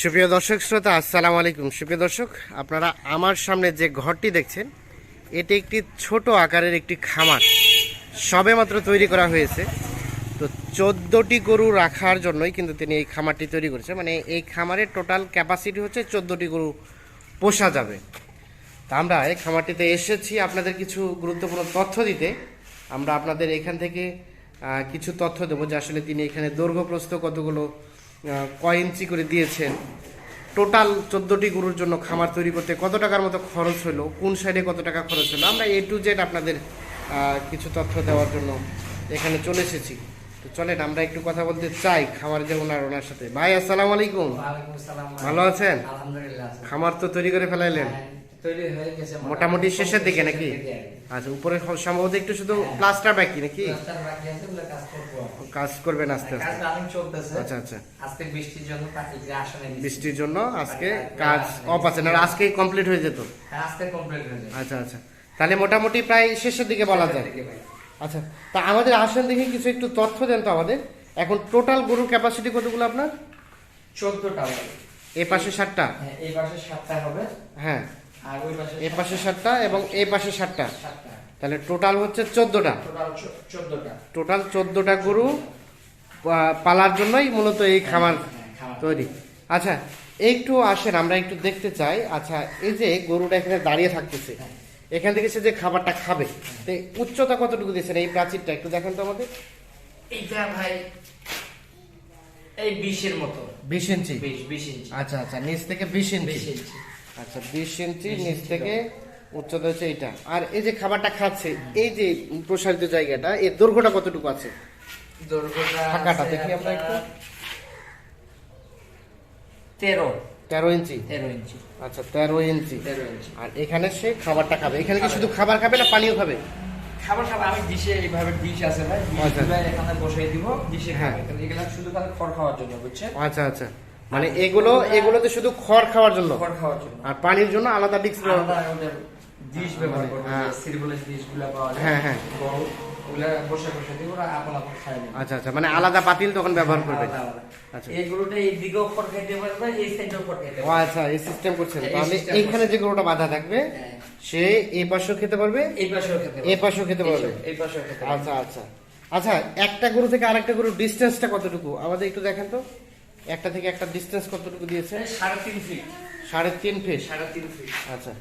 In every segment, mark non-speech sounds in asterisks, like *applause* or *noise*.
সুপ্রিয় দর্শক, শ্রোতা, আসসালামু আলাইকুম। সুপ্রিয় দর্শক, আপনারা আমার সামনে যে ঘরটি দেখছেন, এটি একটি ছোট আকারের একটি খামার। সবেমাত্র তৈরি করা হয়েছে। তো চোদ্দোটি গরু রাখার জন্যই কিন্তু তিনি এই খামারটি তৈরি করেছে মানে এই খামারের টোটাল ক্যাপাসিটি হচ্ছে চোদ্দোটি গরু পোষা যাবে। তা আমরা এই খামারটিতে এসেছি আপনাদের কিছু গুরুত্বপূর্ণ তথ্য দিতে। আমরা আপনাদের এখান থেকে কিছু তথ্য দেবো যে আসলে তিনি এখানে দৈর্ঘ্য প্রস্থ কতগুলো কয় ইঞ্চি করে দিয়েছেন? টোটাল চোদ্দোটি গরুর জন্য খামার তৈরি করতে কত টাকার মতো খরচ হলো? কোন সাইডে কত টাকা খরচ হলো? আমরা এ টু জেড আপনাদের কিছু তথ্য দেওয়ার জন্য এখানে চলে এসেছি। তো চলেন আমরা একটু কথা বলতে চাই খামার যে ওনার ওনার সাথে। ভাই আসসালামু আলাইকুম। ভালো আছেন? খামার তো তৈরি করে ফেলাইলেন। হ্যাঁ, তৈরি হয়ে গেছে মোটামুটি শেষের দিকে নাকি। আচ্ছা উপরে সম্ভবত একটু শুধু প্লাস্টার বাকি নাকি? রাস্তার বাকি ওগুলো কাজ করব। কাজ করবেন আস্তে আস্তে। আচ্ছা আচ্ছা। আজকে বৃষ্টির জন্য। বৃষ্টির জন্য আজকে কাজ অফ আছে না আজকেই কমপ্লিট হয়ে যেত? হ্যাঁ, আজকে complete হয়ে যাবে। আচ্ছা আচ্ছা। তাহলে মোটামুটি প্রায় শেষের দিকে বলা যায়। আচ্ছা তা আমাদের আসেন দেখে কিছু একটু তথ্য দেন তো আমাদের। এখন টোটাল গরুর ক্যাপাসিটি কতগুলো আপনার? 14টা হবে। এ পাশে ষাটটা হ্যাঁ, এই পাশে সাতটা হবে, হ্যাঁ। এ পাশে ষাটটা এবং এ পাশে সাতটা। তাহলে টোটাল হচ্ছে চোদ্দোটা। Total চো- 14টা। টোটাল চোদ্দোটা গরু পালার জন্যই মূলত এই খামার হ্যাঁ, তৈরি। আচ্ছা একটু আসেন আমরা একটু দেখতে চাই। আচ্ছা এই যে গরুটা এখানে দাঁড়িয়ে থাকতেছে এখান থেকে সে যে খাবারটা খাবে তো উচ্চতা কতটুকু দিয়েছেন? এই প্রাচীরটা একটু দেখেন তো আমাদের। এইটা ভাই এই 20 এর মতো। বিশ ইঞ্চি। 20 20 ইঞ্চি। আচ্ছা আচ্ছা নিচ থেকে বিশ ইঞ্চি। 20 ইঞ্চি। আচ্ছা বিশ ইঞ্চি নিচ থেকে উচ্চতা হচ্ছে এইটা। আর এই যে খাবারটা খাচ্ছে এই যে প্রসারিত জায়গাটা এর দৈর্ঘ্যটা কতটুকু আছে? ফাঁকাটা দেখি আমরা একটু। 13 তেরো ইঞ্চি? 13 ইঞ্চি। আচ্ছা তেরো ইঞ্চি। 13 ইঞ্চি। আর এখানে সে খাবারটা খাবে। এখানে কি শুধু খাবার খাবে না পানিও খাবে? খাবার আমি ডিশে এইভাবে ডিশ আছে ভাই। আচ্ছা। এখানে বসিয়ে দিব ডিশে হ্যাঁ। খাবে। শুধু খালি খড় খাওয়ার জন্য বুঝছেন? আচ্ছা আচ্ছা। মানে এগুলো এগুলোতে শুধু খড় খাওয়ার জন্য? খড় খাওয়ার জন্য। আর পানির জন্য আলাদা ডিস্ক ডিশ ব্যবহার হ্যাঁ। ডিশগুলো পাওয়া যায় হ্যাঁ, হ্যাঁ। ওগুলা বসে বসে দিব ওরা আপন আপন খায়। আচ্ছা আচ্ছা মানে আলাদা পাতিল তখন ব্যবহার করবে। আলাদা। আচ্ছা। এই গরুটা এই দিকেও খড় খাইতে পারবে এই সাইডেও খড় খাইতে ও পারবে। আচ্ছা এই সিস্টেম করছেন। তাহলে এইখানে যে গরুটা বাধা থাকবে হ্যাঁ। সে এই পাশেও খেতে পারবে এই পাশেও খেতে এই পাশেও খেতে পারবে। এই পাশেও খেতে পারবে। আচ্ছা আচ্ছা। আচ্ছা একটা গরু থেকে আরেকটা গরুর ডিস্টেন্সটা কতটুকু? আমাদের একটু দেখেন তো। একটা থেকে একটা ডিস্টেন্স কতটুকু দিয়েছে? সাড়ে তিন ফিট সাড়ে তিন ফিট সাড়ে তিন ফিট আচ্ছা।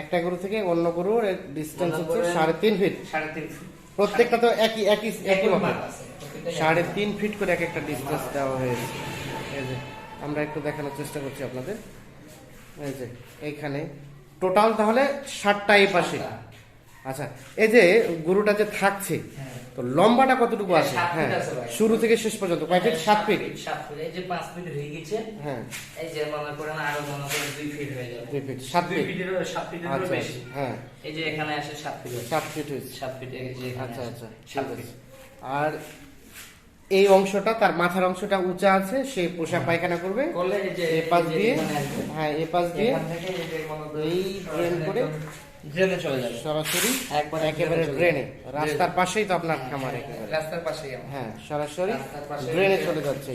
একটা গরু থেকে অন্য গরুর ডিস্টেন্স হচ্ছে সাড়ে তিন ফিট সাড়ে তিন ফিট প্রত্যেকটা তো একই একই একই একই মতো মাপ আছে, প্রত্যেকটাই সাড়ে তিন ফিট করে এক একটা ডিস্টেন্স দেওয়া হয়েছে। এই যে আমরা একটু দেখানোর চেষ্টা করছি আপনাদের। এই যে এইখানে। টোটাল তাহলে ষাটটা এই পাশে। আচ্ছা এই যে গরুটা যে থাকছে হ্যাঁ। তো লম্বাটা কতটুকু হ্যাঁ, আছে? হ্যাঁ শুরু থেকে শেষ পর্যন্ত কয় ফিট? সাত ফিট? সাত ফিট। এই যে পাঁচ ফিট হয়ে গেছে হ্যাঁ। এই যে মনে করেন আরও মনে করেন দুই ফিট হয়ে যাবে। দুই ফিট সাত ফিট? সাত ফিটেরও আচ্ছা বেশি। হ্যাঁ। এই যে এখানে আসে সাত ফিট। সাত ফিট হয়েছে। সাত ফিট এই যে আচ্ছা আচ্ছা ঠিক ফিট। আছে। আর এই অংশটা তার মাথার অংশটা উঁচা আছে সে পোশাক পায়খানা করবে। এ পাশ দিয়ে হ্যাঁ এ পাশ দিয়ে এই ড্রেন করে ড্রেনে চলে যাবে। সরাসরি একবার একেবারে ড্রেনে রাস্তার পাশেই তো আপনার খামার। একেবারে রাস্তার পাশেই হ্যাঁ সরাসরি ড্রেনে চলে যাচ্ছে।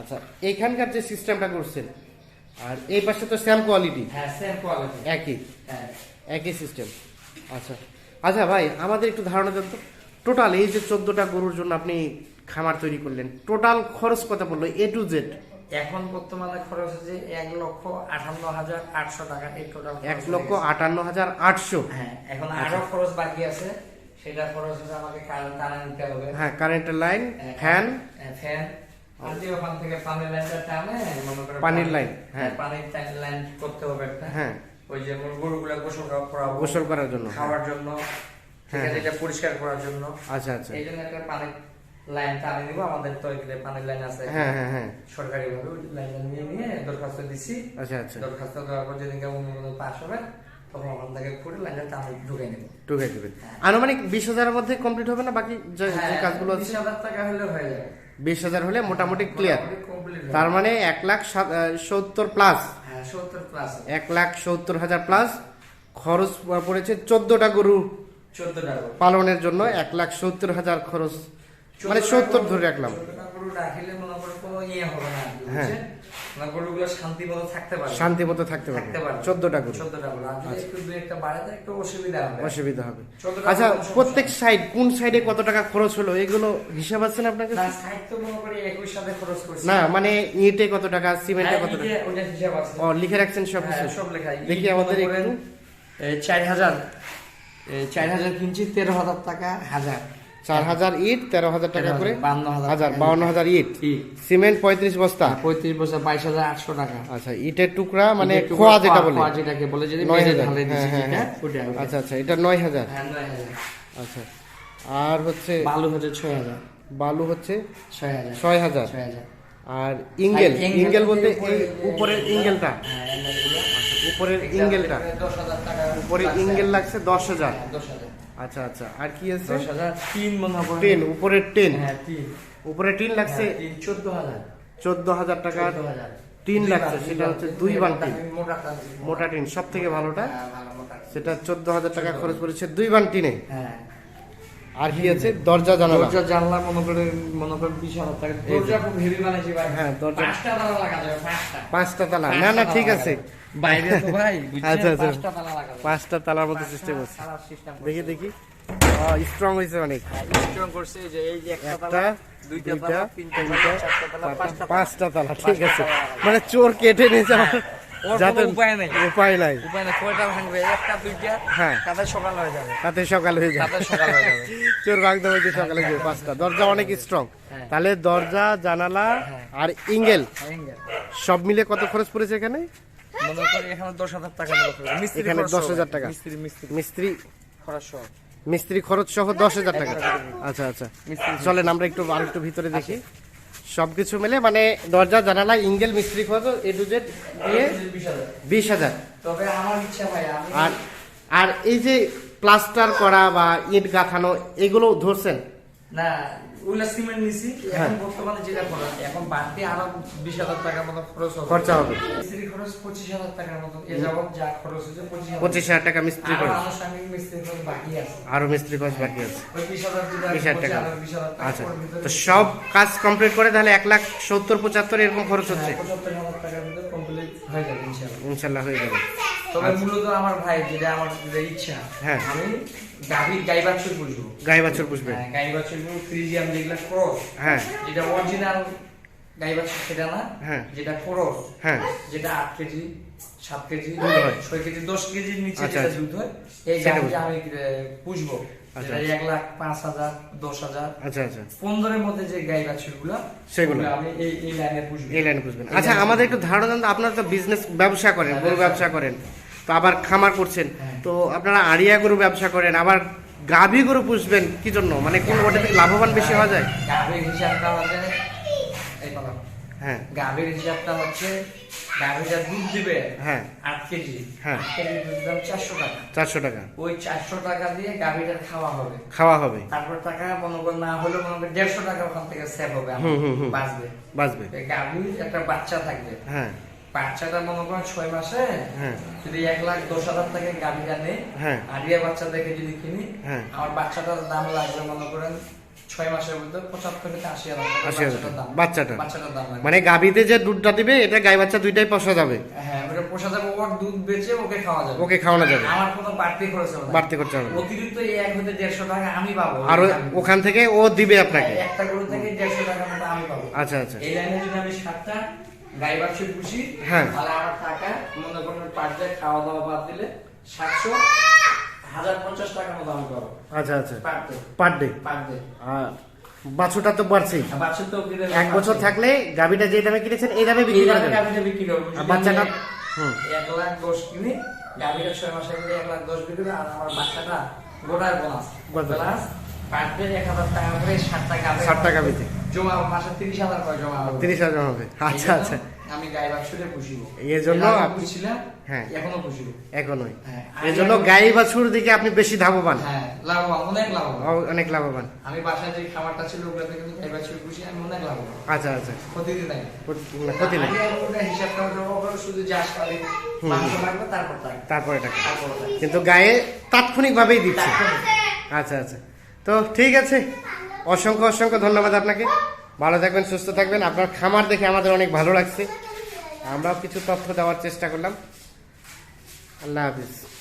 আচ্ছা এইখানকার যে সিস্টেমটা করছেন আর এই পাশে তো সেম কোয়ালিটি হ্যাঁ সেম কোয়ালিটি একই। হ্যাঁ। একই সিস্টেম আচ্ছা। আচ্ছা ভাই আমাদের একটু ধারণা দেন তো। টোটাল এই যে চোদ্দটা গরুর জন্য আপনি খামার তৈরি করলেন টোটাল খরচ কত পড়ল এ টু জেড এখন বর্তমানে খরচ হচ্ছে এক লক্ষ আটান্ন হাজার আটশো টাকা এই টোটাল এক লক্ষ আটান্ন হাজার আটশো? হ্যাঁ এখন আরও খরচ বাকি আছে। সেটা খরচ হচ্ছে আমাকে কারেন্ট টানা নিতে হবে। হ্যাঁ কারেন্টের লাইন হ্যাঁ, ফ্যান হ্যাঁ, ফ্যান ওখান থেকে পানির লাইনটা টানে মনে পানির লাইন, হ্যাঁ। পানির টাইম লাইন করতে হবে একটা। হ্যাঁ। ওই যে গরুগুলা গোসল করাবো গোসল করার জন্য খাওয়ার জন্য ঠিক হ্যাঁ, আছে এটা পরিষ্কার করার জন্য। আচ্ছা আচ্ছা। এই জন্য একটা পানির লাইন টানে দিব আমাদের তো এখানে পানির লাইন আছে। হ্যাঁ হ্যাঁ হ্যাঁ। সরকারি ভাবে ওই লাইনটা নিয়ে নিয়ে দরখাস্ত দিছি। আচ্ছা আচ্ছা। দরখাস্ত দেওয়ার পর যেদিনকে অনুমোদন পাস হবে তখন ওখান থেকে করে লাইনটা টানে ঢুকে নেব। ঢুকে দেবেন আনুমানিক বিশ হাজারের মধ্যে কমপ্লিট হবে না? বাকি যে হ্যাঁ, কাজগুলো আছে? বিশ হাজার টাকা হলে হয়ে যাবে। বিশ হাজার হলে মোটামুটি ক্লিয়ার হয়ে তার মানে এক লাখ সাত- সত্তর প্লাস হ্যাঁ এক লাখ সত্তর হাজার প্লাস খরচ পড়েছে চোদ্দটা গরু। পালনের জন্য এক লাখ সত্তর হাজার খরচ। মানে সত্তর ধরে রাখলাম। মনে ইয়ে হ্যাঁ। বুঝছেন? শান্তি মতো থাকতে পারবে। চোদ্দটা গরু একটু অসুবিধা হবে। আচ্ছা প্রত্যেক সাইড কোন সাইডে কত টাকা খরচ হলো? এগুলো হিসাব আছে না আপনার কাছে? মনে ইটে কত টাকা সিমেন্টে হ্যাঁ, কত টাকা? ও লিখে রাখছেন সব কিছু? হ্যাঁ, সব লেখা দেখি আমাদের চার হাজার। চার হাজার কিনছি তেরো হাজার টাকা হাজার। চার হাজার ইট তেরো হাজার টাকা করে। হাজার বাউন্ন হাজার ইট। সিমেন্ট পঁয়ত্রিশ বস্তা। পঁয়ত্রিশ বছর বাইশ হাজার আটশো টাকা। আচ্ছা ইটের টুকরা মানে খোয়া যেটা বলে। যেটাকে বলে যদি নয় হাজার। হ্যাঁ, হ্যাঁ, হ্যাঁ। আচ্ছা আচ্ছা এটা নয় হাজার। আচ্ছা আর হচ্ছে বালু হচ্ছে ছয় হাজার। বালু হচ্ছে ছয় হাজার। ছয় হাজার। আর ইঙ্গেল ইঙ্গেল বলতে এই উপরের ইঙ্গেলটা। উপরের ইঙ্গেলটা। উপরে ইঙ্গেল লাগছে দশ হাজার। দশ হাজার। আচ্ছা আচ্ছা। আর কি আছে? দশ হাজার তিন মনে। টেন উপরের টেন হ্যাঁ তিন। উপরে টিন লাগছে? হ্যাঁ, চোদ্দ হাজার। চোদ্দ হাজার টাকা টিন লাগছে সেটা হচ্ছে দুই মোটা টিন, মোটা টিন। মোটা টিন সব থেকে ভালোটা? হ্যাঁ, ভালো মোটা সেটা চোদ্দ হাজার টাকা খরচ পড়েছে দুই বান টিনে হ্যাঁ। আর কি আছে? দরজা জানালা। দরজা জানলা মনে করে মনে করে বিশ হাজার টাকা। দরজা খুব হেভি বানাইছি ভাই। হ্যাঁ, দরজা- পাঁচটা তালা লাগা যাবে পাঁচটা। পাঁচটা তালা। না না ঠিক আছে। বাইরে তো ভাই আচ্ছা, আচ্ছা। পাঁচটা তালার মতো সিস্টেম আছে। দেখি দেখি স্ট্রং হয়েছে অনেক হ্যাঁ, strong করছে যে এই যে একটা দুইটা তিনটা পাঁচটা তালা। পাঁচটা তালা ঠিক আছে মানে চোর কেটে নিয়ে যাওয়ার কোনো উপায় নেই। উপায় নাই উপায় নেই, কয়টা ভাঙবে? একটা, দুইটা, হ্যাঁ। তাদের সকাল হয়ে যাবে। তাতে সকাল হয়ে যায় সকাল হয়ে যাবে। *laughs* চোর সকালে যাবে পাঁচটা দরজা অনেক স্ট্রং হ্যাঁ। তাহলে দরজা জানালা হ্যাঁ। আর ইঙ্গেল সব মিলে কত খরচ পড়েছে এখানে মনে করি এখানে দশ হাজার টাকা মিস্ত্রি এখানে খরচ দশ হাজার টাকা। মিস্ত্রি খরচ সহ। মিস্ত্রি খরচ সহ দশ হাজার টাকা। আচ্ছা আচ্ছা। মিস্ত্রি চলেন আমরা একটু আর একটু ভিতরে দেখি। সবকিছু মিলে মানে দরজা জানালা ইঙ্গেল মিস্ত্রি খরচ এ টু জেড দিয়ে বিশ হাজার। তবে আমার ইচ্ছা ভাই আর আর এই যে প্লাস্টার করা বা ইট গাঁথানো এগুলো ধরছেন? না ওগুলা সিমেন্ট নিছি। এখন বর্তমানে যেটা করা এখন বাড়তি আরও বিশ হাজার টাকার মতো খরচ হবে। খরচা হবে। মিস্ত্রি খরচ পঁচিশ হাজার টাকার মতো এ যাবত যা খরচ হচ্ছে পঁচিশ হাজার। টাকা মিস্ত্রি আরও খরচ। আনুষঙ্গিক মিস্ত্রি খরচ বাকি আছে। আরও মিস্ত্রি খরচ বাকি আছে। বিশ হাজার বিশ হাজার টাকা। বলছি, আরও বিশ হাজার টাকা আচ্ছা। তো সব কাজ কমপ্লিট করে তাহলে এক লাখ সত্তর পঁচাত্তর এরকম খরচ হচ্ছে। হ্যাঁ, পঁচাত্তর হাজার টাকার ভিতরে কমপ্লিট হয়ে যাবে ইনশাআল্লাহ ইনশাল্লাহ হয়ে যাবে। তবে মূলত আমার ভাই যেটা আমার যেটা ইচ্ছা হ্যাঁ। আমি গাভী গাই বাছুর পুষবো। গাই বাছুর পুষবেন হ্যাঁ, গাই বাছুর ফ্রিজিয়াম যেগুলো ক্রস হ্যাঁ। যেটা অরিজিনাল গাই বাছুর সেটা না হ্যাঁ। যেটা ক্রস হ্যাঁ। যেটা আট কেজি সাত কেজি দুধ হয়। ছয় কেজি দশ কেজির নিচে আচ্ছা, যেটা আচ্ছা। দুধ হয় এই গাভীটা আমি পুষবো। আচ্ছা, এক লাখ পাঁচ হাজার দশ হাজার। আচ্ছা আচ্ছা। পনেরোর মধ্যে যে গাই বাছুর সেগুলো। আমি এই এই লাইনে পুষবো এই লাইনে বুঝবেন। আচ্ছা আমাদের একটু ধারণা আপনারা তো বিজনেস ব্যবসা করেন হ্যাঁ, গরু ব্যবসা। করেন তো আবার খামার করছেন। হ্যাঁ। তো আপনারা আড়িয়া গরু ব্যবসা করেন আবার গাভী গরু পুষবেন কি জন্য? মানে কোন ওটা থেকে লাভবান বেশি হওয়া যায়? হিসাবটা এই কথা হ্যাঁ। গাভীর হিসাবটা হচ্ছে গাভীটা দুধ দিবে হ্যাঁ। আট কেজি। হ্যাঁ। কেজি দুধ দাম চারশো টাকা। চারশো টাকা। ওই চারশো টাকা দিয়ে গাভীটার খাওয়া হবে। খাওয়া হবে। তারপর টাকা মনে কর না হলে মনে কর দেড়শো টাকা ওখান থেকে সেভ হবে। বাঁচবে। বাঁচবে। গাভীর একটা বাচ্চা থাকবে। হ্যাঁ। বাচ্চাটা মনে করেন ছয় মাসে হ্যাঁ। যদি এক লাখ দশ হাজার টাকা গাভীটা নেই হ্যাঁ। আরিয়া বাচ্চা দেখে যদি কিনি হ্যাঁ। আমার বাচ্চাটার দাম লাগবে মনে করেন ছয় মাসের মধ্যে পঁচাত্তর থেকে আশি হাজার আশি হাজার বাচ্চাটা বাচ্চাটার দাম। মানে গাভীতে যে দুধটা দিবে এটা গাই বাচ্চা দুইটাই পোষা যাবে? হ্যাঁ ওটা পোষা যাবে ওর দুধ বেচে ওকে খাওয়া যাবে। ওকে খাওয়ানো যাবে। আমার কোনো বাড়তি খরচ হবে বাড়তি করতে হবে অতিরিক্ত এই এক হতে দেড়শো টাকা আমি পাবো। আর ওখান থেকে ও দিবে আপনাকে? একটা গরু থেকে দেড়শো টাকা মতো আমি পাবো। আচ্ছা আচ্ছা। এই লাইনে যদি আমি সাতটা গাই বাছুর পুষি হ্যাঁ। তাহলে আমার টাকা মনে করেন ডে খাওয়া দাওয়া বাদ দিলে সাতশো। হাজার পঞ্চাশ টাকা মতো আমি পাবো। আচ্ছা আচ্ছা। পার ডে পার ডে আর বাছুরটা তো বাড়ছেই। এক বছর থাকলে গাভীটা যে দামে কিনেছেন এই দামে বিক্রি করে বিক্রি করব বাচ্চাটা? হুম। এক লাখ দশ কিনি গাভীটা ছয় মাসের মধ্যে এক লাখ দশ বিক্রি আর আমার বাচ্চাটা গোটায় বোনাস? বোনাস পার ডে এক হাজার টাকা করে ষাটটা গাভী। ষাটটা গাভীতে। জমা মাসে তিরিশ হাজার করে জমা হবে। তিরিশ হাজার হবে। আচ্ছা আচ্ছা। আমি গাই বাছুরে পুষিব এই জন্য এর আপনি- হ্যাঁ। এখনও পুষিব এখনই। হ্যাঁ, জন্য গাই বাছুর দিকে আপনি বেশি ধাবমান হ্যাঁ লাভবান অনেক লাভবান। অনেক লাভবান। আমি বাসায় যে খাবারটা ছিল ওগুলোতে কিন্তু গাই বাছুর পুষি আমি অনেক লাভবান। আচ্ছা আচ্ছা। প্রতিদিন নাই। ক্ষতি- না, ক্ষতি নেই। আগে জমা করে শুধু যাস খালি তারপর তারপরে টাকা। কিন্তু গায়ে তাৎক্ষণিক ভাবেই দিচ্ছে আচ্ছা আচ্ছা। তো ঠিক আছে। অসংখ্য অসংখ্য ধন্যবাদ আপনাকে। ভালো থাকবেন, সুস্থ থাকবেন। আপনার খামার দেখে আমাদের অনেক ভালো লাগছে। আমরাও কিছু তথ্য দেওয়ার চেষ্টা করলাম। আল্লাহ হাফিজ।